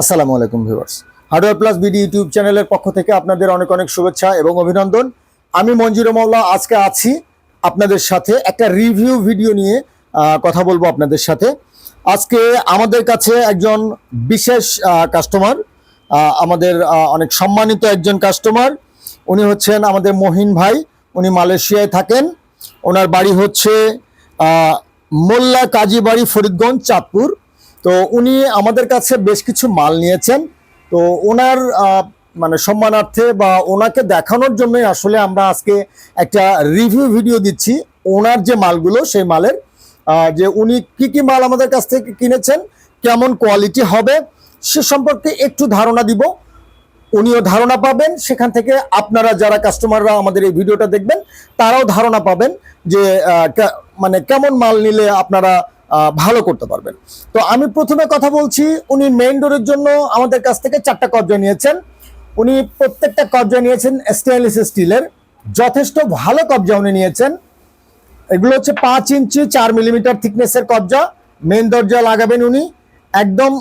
আসসালামু আলাইকুম viewers. Hardware plus BD YouTube চ্যানেলের পক্ষ থেকে আপনাদের অনেক অনেক শুভেচ্ছা এবং অভিনন্দন। আমি মঞ্জুর মাওলা আজকে আছি আপনাদের সাথে একটা রিভিউ ভিডিও নিয়ে কথা বলব আপনাদের সাথে। আজকে আমাদের কাছে একজন বিশেষ কাস্টমার আমাদের অনেক সম্মানিত একজন কাস্টমার উনি হচ্ছেন আমাদের মহিন ভাই, উনি মালয়েশিয়ায় থাকেন। ওনার বাড়ি হচ্ছে মোল্লা কাজী বাড়ি ফরিদগঞ্জ, চাঁদপুর। তো উনি আমাদের কাছে বেশ কিছু মাল নিয়েছেন। তো ওনার মানে সম্মানার্থে বা ওনাকে দেখানোর জন্যই আসলে আমরা আজকে একটা রিভিউ ভিডিও দিচ্ছি ওনার যে মালগুলো, সেই মালের। যে উনি কি কি মাল আমাদের কাছ থেকে কিনেছেন, কেমন কোয়ালিটি হবে, সে সম্পর্কে একটু ধারণা দিব। উনিও ধারণা পাবেন, সেখান থেকে আপনারা যারা কাস্টমাররা আমাদের এই ভিডিওটা দেখবেন, তারাও ধারণা পাবেন যে মানে কেমন মাল নিলে আপনারা ভালো করতে পারবেন। তো আমি প্রথমে কথা বলছি, উনি মেইন ডোরের জন্য আমাদের কাছ থেকে চারটা কবজা নিয়েছেন। উনি প্রত্যেকটা কবজা নিয়েছেন স্টেনলেস স্টিলের যথেষ্ট ভালো কবজা উনি নিয়েছেন। এগুলো হচ্ছে পাঁচ ইঞ্চি, চার মিলিমিটার থিকনেসের কবজা মেন দরজা লাগাবেন উনি। একদম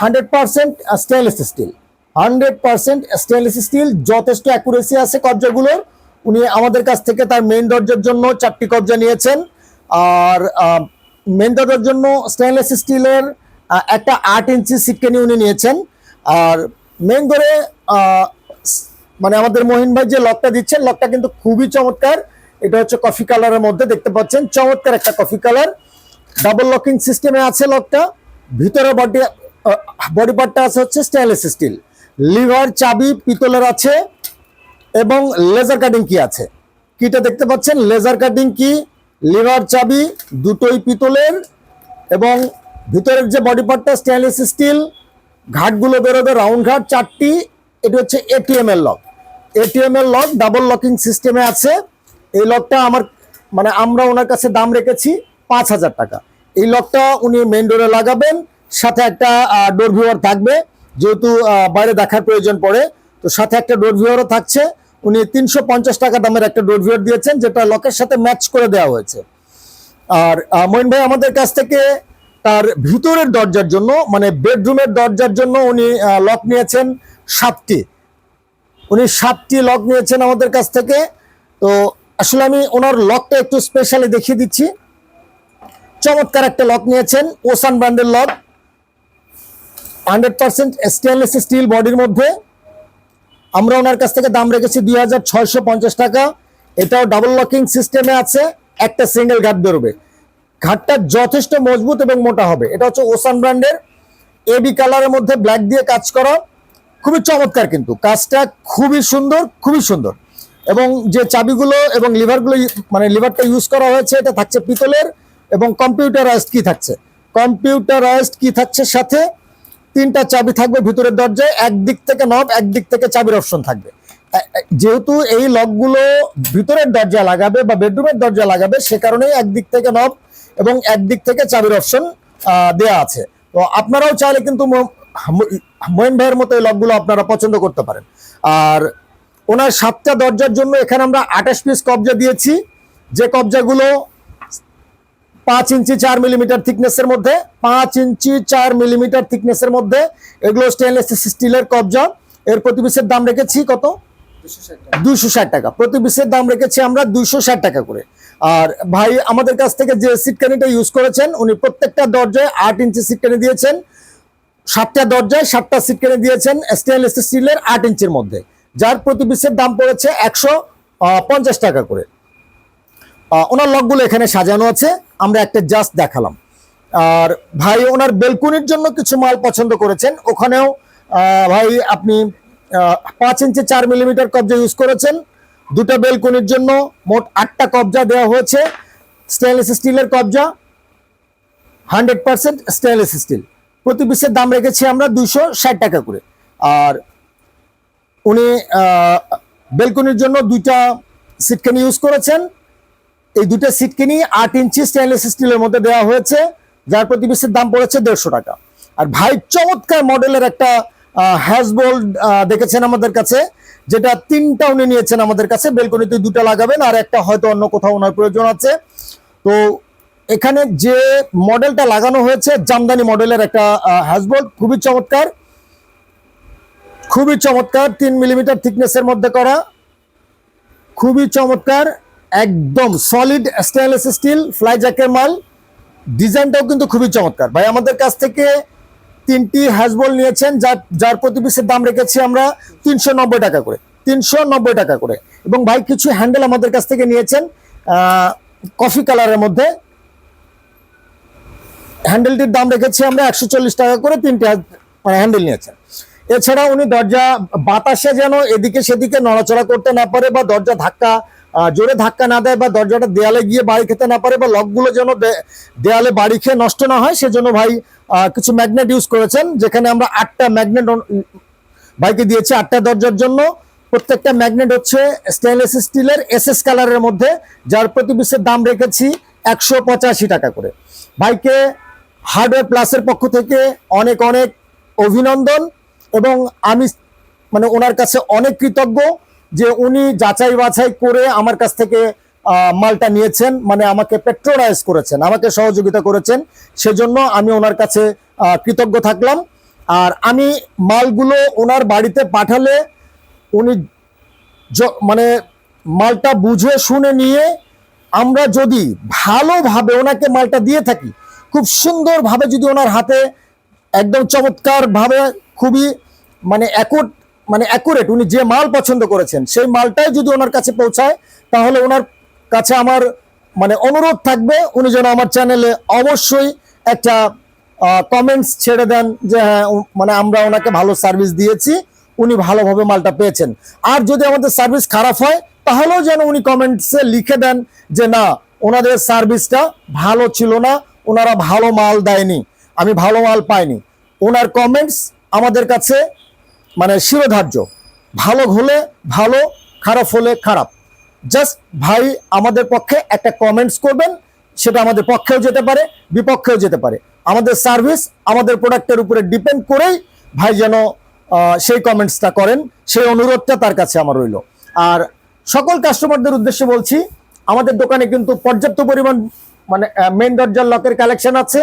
hundred percent stainless steel hundred percent stainless steel যথেষ্ট অ্যাকুরেসি আছে কবজাগুলোর উনি আমাদের কাছ থেকে তার মেন দরজার জন্য চারটি কবজা নিয়েছেন। আর মেন দরজার জন্য স্টেনলেস স্টিলের একটা আট ইঞ্চি সিটকেনি উনি নিয়েছেন। আর মেন ধরে মানে আমাদের মহিন ভাই যে লকটা দিচ্ছেন লকটা কিন্তু খুবই চমৎকার। এটা হচ্ছে কফি কালারের মধ্যে দেখতে পাচ্ছেন, চমৎকার একটা কফি কালার ডাবল লকিং সিস্টেমে আছে লকটা ভিতরে বডি বডি পার্টটা আছে হচ্ছে স্টেনলেস স্টিল লিভার চাবি, পিতলের আছে, এবং লেজার কাটিং কি আছে। কিটা দেখতে পাচ্ছেন লেজার কাটিং কি লিভার চাবি, দুটোই পিতলের এবং ভিতরের যে বডি পার্টটা স্টেনলেস স্টিল ঘাটগুলো বেরোবে রাউন্ড ঘাট, চারটি, এটি হচ্ছে এটিএম এর লক এটিএম এর লক ডাবল লকিং সিস্টেমে আছে। এই লকটা আমার মানে আমরা ওনার কাছে দাম রেখেছি পাঁচ হাজার টাকা। এই লকটা উনি মেন ডোরে লাগাবেন, সাথে একটা ডোর ভিউয়ার থাকবে, যেহেতু বাইরে দেখার প্রয়োজন পড়ে, তো সাথে একটা ডোর ভিউয়ারও থাকছে। উনি তিনশো পঞ্চাশ টাকা দামের একটা ডোর ভিউয়ার দিয়েছেন, যেটা লকের সাথে ম্যাচ করে দেওয়া হয়েছে। আর মঈন ভাই আমাদের কাছ থেকে তার ভিতরের দরজার জন্য মানে বেডরুমের দরজার জন্য উনি লক নিয়েছেন সাতটি। উনি সাতটি লক নিয়েছেন আমাদের কাছ থেকে। তো আসলে আমি ওনার লকটা একটু স্পেশালি দেখিয়ে দিচ্ছি। চমৎকার একটা লক নিয়েছেন, ওসান ব্র্যান্ডের lock. Hundred percent stainless steel বডির মধ্যে। আমরা ওনার কাছ থেকে দাম রেখেছি দুই হাজার ছয়শো পঞ্চাশ টাকা। এটাও ডাবল লকিং সিস্টেমে আছে, একটা সিঙ্গেল ঘাট বেরোবে ঘাটটা যথেষ্ট মজবুত এবং মোটা হবে। এটা হচ্ছে ওসান ব্র্যান্ডের এবি কালারের মধ্যে ব্ল্যাক দিয়ে কাজ করা। খুবই চমৎকার কিন্তু। কাজটা খুবই সুন্দর খুবই সুন্দর। এবং যে চাবিগুলো এবং লিভারগুলো মানে লিভারটা ইউজ করা হয়েছে, এটা থাকছে পিতলের এবং কম্পিউটারাইজড কি থাকছে। কম্পিউটারাইজড কি থাকছে সাথে তিনটা চাবি থাকবে ভিতরের দরজায় একদিক থেকে নব একদিক থেকে চাবির অপশন থাকবে। যেহেতু এই লকগুলো ভিতরের দরজা লাগাবে বা বেডরুমের দরজা লাগাবে, সে কারণেই একদিক থেকে নব এবং একদিক থেকে চাবির অপশন দেয়া আছে। তো আপনারাও চাইলে কিন্তু ম- ম- মঈন ভাইয়ের মতো এই লকগুলো আপনারা পছন্দ করতে পারেন। আর ওনার সাতটা দরজার জন্য এখানে আমরা আঠাশ পিস কবজা দিয়েছি। যে কবজাগুলো পাঁচ ইঞ্চি চার মিলিমিটার থিকনেসের মধ্যে, পাঁচ ইঞ্চি চার মিলিমিটার থিকনেসের মধ্যে এগুলো স্টেনলেস স্টিলের কবজা। এর প্রতি পিসের দাম রেখেছি কত? দুইশো ষাট টাকা। প্রতি পিসের দাম রেখেছি আমরা দুইশো ষাট টাকা করে। আর ভাই আমাদের কাছ থেকে যে সিটকানিটা ইউজ করেছেন, উনি প্রত্যেকটা দরজায় আট ইঞ্চি সিটকানি দিয়েছেন। সাতটা দরজায় সাতটা সিটকানি দিয়েছেন স্টেনলেস স্টিলের আট ইঞ্চির মধ্যে। যার প্রতি পিসের দাম পড়েছে একশো পঞ্চাশ টাকা করে। ওনার লকগুলো এখানে সাজানো আছে। আমরা একটা জাস্ট দেখালাম। আর ভাই ওনার বেলকুনির জন্য কিছু মাল পছন্দ করেছেন। ওখানেও ভাই আপনি পাঁচ ইঞ্চি চার মিলিমিটার কবজা ইউজ করেছেন। দুটো বেলকুনির জন্য মোট আটটা কবজা দেওয়া হয়েছে। স্টেনলেস স্টিলের কবজা। হান্ড্রেড পার্সেন্ট স্টেনলেস স্টিল প্রতি পিসের দাম রেখেছি আমরা দুশো ষাট টাকা করে। আর উনি বেলকুনির জন্য দুইটা সিটকানি ইউজ করেছেন। এই দুটো সিটকিনি আট ইঞ্চি স্টেনলেস স্টিলের মধ্যে দেওয়া হয়েছে, যার প্রতি পিসের দাম পড়েছে দেড়শো টাকা। আর ভাই, চমৎকার মডেলের একটা হ্যাজবোল্ড দেখেছেন আমাদের কাছে, যেটা তিনটা উনি নিয়েছেন আমাদের কাছে, বেলকনিতে দুটো লাগাবেন, আর একটা হয়তো অন্য কোথাও ওনার প্রয়োজন আছে। তো এখানে যে মডেলটা লাগানো হয়েছে, জামদানি মডেলের একটা হ্যাজবোল্ড খুবই চমৎকার। খুবই চমৎকার, তিন মিলিমিটার থিকনেসের মধ্যে করা। খুবই চমৎকার। একদম সলিড স্টেনলেস স্টিল ফ্লাই জ্যাকের মাল। ডিজাইনটাও কিন্তু খুবই চমৎকার। ভাই, আমাদের কাছ থেকে তিনটি হ্যাজবল নিয়েছেন, যার যার প্রতি পিসের দাম রেখেছি আমরা তিনশো নব্বই টাকা করে। তিনশো নব্বই টাকা করে। এবং ভাই, কিছু হ্যান্ডেল আমাদের কাছ থেকে নিয়েছেন কফি কালারের মধ্যে। হ্যান্ডেলটির দাম রেখেছি আমরা একশো চল্লিশ টাকা করে তিনটে হ্যান্ডেল নিয়েছেন। এছাড়া উনি দরজা বাতাসে যেন এদিকে সেদিকে নড়াচড়া করতে না পারে বা দরজা ধাক্কা জোরে ধাক্কা না দেয় বা দরজাটা দেয়ালে গিয়ে বাড়ি খেতে না পারে বা লকগুলো যেন দেয়ালে বাড়ি খেয়ে নষ্ট না হয়, সেজন্য ভাই কিছু ম্যাগনেট ইউজ করেছেন, যেখানে আমরা আটটা ম্যাগনেট বাইকে দিয়েছি আটটা দরজার জন্য। প্রত্যেকটা ম্যাগনেট হচ্ছে স্টেনলেস স্টিলের এস এস কালারের মধ্যে, যার প্রতি পিসের দাম রেখেছি একশো পঁচাশি টাকা করে। বাইকে হার্ডওয়্যার প্লাসের পক্ষ থেকে অনেক অনেক অভিনন্দন এবং আমি মানে ওনার কাছে অনেক কৃতজ্ঞ। যে উনি যাচাই বাছাই করে আমার কাছ থেকে মালটা নিয়েছেন মানে আমাকে পেট্রোলাইজ করেছেন, আমাকে সহযোগিতা করেছেন। সেজন্য আমি ওনার কাছে কৃতজ্ঞ থাকলাম। আর আমি মালগুলো ওনার বাড়িতে পাঠালে উনি মানে মালটা বুঝে শুনে নিয়ে আমরা যদি ভালোভাবে ওনাকে মালটা দিয়ে থাকি, খুব সুন্দরভাবে যদি ওনার হাতে একদম চমৎকারভাবে, খুবই মানে অ্যাকুট মানে অ্যাকুরেট উনি যে মাল পছন্দ করেছেন, সেই মালটাই যদি ওনার কাছে পৌঁছায়, তাহলে ওনার কাছে আমার মানে অনুরোধ থাকবে, উনি যেন আমার চ্যানেলে অবশ্যই একটা কমেন্টস ছেড়ে দেন যে হ্যাঁ মানে আমরা ওনাকে ভালো সার্ভিস দিয়েছি, উনি ভালোভাবে মালটা পেয়েছেন। আর যদি আমাদের সার্ভিস খারাপ হয়, তাহলেও যেন উনি কমেন্টসে লিখে দেন যে না, ওনাদের সার্ভিসটা ভালো ছিল না, ওনারা ভালো মাল দেয়নি, আমি ভালো মাল পাইনি। ওনার কমেন্টস আমাদের কাছে মানে শিরোধার্য। ভালো হলে ভালো, খারাপ হলে খারাপ। জাস্ট ভাই আমাদের পক্ষে একটা কমেন্টস করবেন, সেটা আমাদের পক্ষেও যেতে পারে, বিপক্ষেও যেতে পারে। আমাদের সার্ভিস আমাদের প্রোডাক্টের উপরে ডিপেন্ড করেই ভাই যেন সেই কমেন্টসটা করেন, সেই অনুরোধটা তার কাছে আমার রইল। আর সকল কাস্টমারদের উদ্দেশ্যে বলছি, আমাদের দোকানে কিন্তু পর্যাপ্ত পরিমাণ মানে মেন দরজার লকের কালেকশন আছে।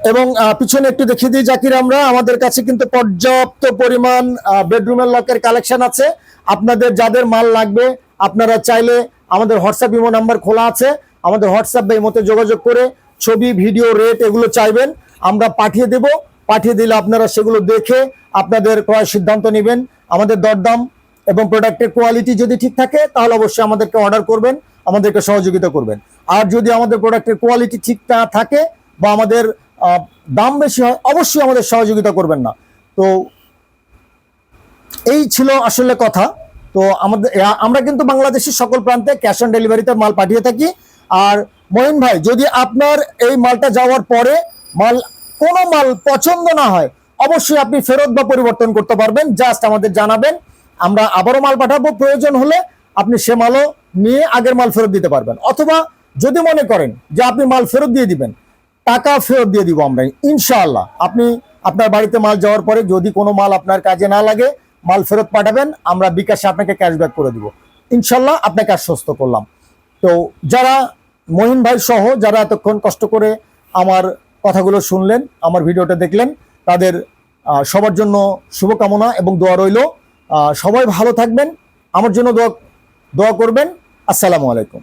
এবং পিছনে একটু দেখিয়ে দিই, জাকির, আমরা আমাদের কাছে কিন্তু পর্যাপ্ত পরিমাণ বেডরুমের লকের কালেকশন আছে। আপনাদের যাদের মাল লাগবে, আপনারা চাইলে আমাদের হোয়াটসঅ্যাপ ইমো নাম্বার খোলা আছে। আমাদের হোয়াটসঅ্যাপ বা ইমোতে যোগাযোগ করে ছবি ভিডিও রেট এগুলো চাইবেন। আমরা পাঠিয়ে দেব। পাঠিয়ে দিলে আপনারা সেগুলো দেখে আপনাদের ক্রয় সিদ্ধান্ত নেবেন। আমাদের দরদাম এবং প্রোডাক্টের কোয়ালিটি যদি ঠিক থাকে, তাহলে অবশ্যই আমাদেরকে অর্ডার করবেন, আমাদেরকে সহযোগিতা করবেন। আর যদি আমাদের প্রোডাক্টের কোয়ালিটি ঠিক না থাকে বা আমাদের দাম বেশি হয়, অবশ্যই আমাদের সহযোগিতা করবেন না। তো এই ছিল আসলে কথা। তো আমাদের আমরা কিন্তু বাংলাদেশের সকল প্রান্তে ক্যাশ অন ডেলিভারিতে মাল পাঠিয়ে থাকি। আর মহিন ভাই, যদি আপনার এই মালটা যাওয়ার পরে মাল, কোনো মাল পছন্দ না হয়, অবশ্যই আপনি ফেরত বা পরিবর্তন করতে পারবেন। জাস্ট আমাদের জানাবেন, আমরা আবারও মাল পাঠাবো। প্রয়োজন হলে আপনি সে মালও নিয়ে আগের মাল ফেরত দিতে পারবেন। অথবা যদি মনে করেন যে আপনি মাল ফেরত দিয়ে দিবেন টাকা ফেরত দিয়ে দিব আমরা, ইনশাআল্লাহ। আপনি আপনার বাড়িতে মাল যাওয়ার পরে যদি কোনো মাল আপনার কাজে না লাগে, মাল ফেরত পাঠাবেন, আমরা বিকাশে আপনাকে ক্যাশব্যাক করে দিব। ইনশাল্লাহ আপনাকে আশ্বস্ত করলাম। তো যারা মহিন ভাই সহ যারা এতক্ষণ কষ্ট করে আমার কথাগুলো শুনলেন, আমার ভিডিওটা দেখলেন, তাদের সবার জন্য শুভকামনা এবং দোয়া রইল। সবাই ভালো থাকবেন। আমার জন্য দোয়া দোয়া করবেন। আসসালামু আলাইকুম।